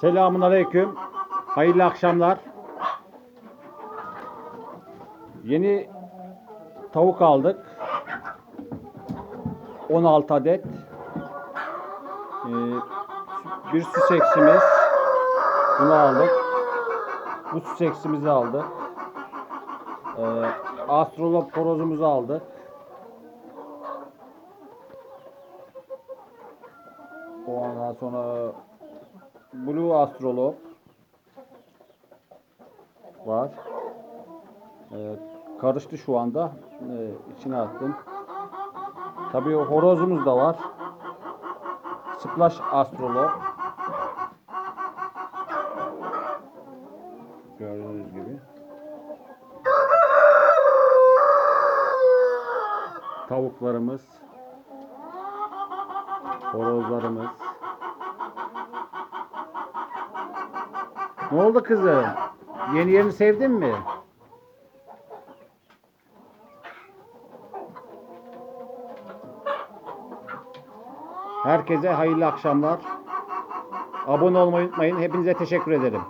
Selamun Aleyküm. Hayırlı akşamlar. Yeni tavuk aldık. 16 adet. Ee, bir süs eksimiz. Bunu aldık. Bu süs eksimizi aldık. Ee, astrolog horozumuzu aldık. Ondan sonra Blue Astrolog var. Evet, karıştı şu anda. Ee, içine attım. Tabii horozumuz da var. Splash Astrolog. Gördüğünüz gibi. Tavuklarımız. Horozlarımız. Ne oldu kızım? Yeni yerini sevdin mi? Herkese hayırlı akşamlar. Abone olmayı unutmayın. Hepinize teşekkür ederim.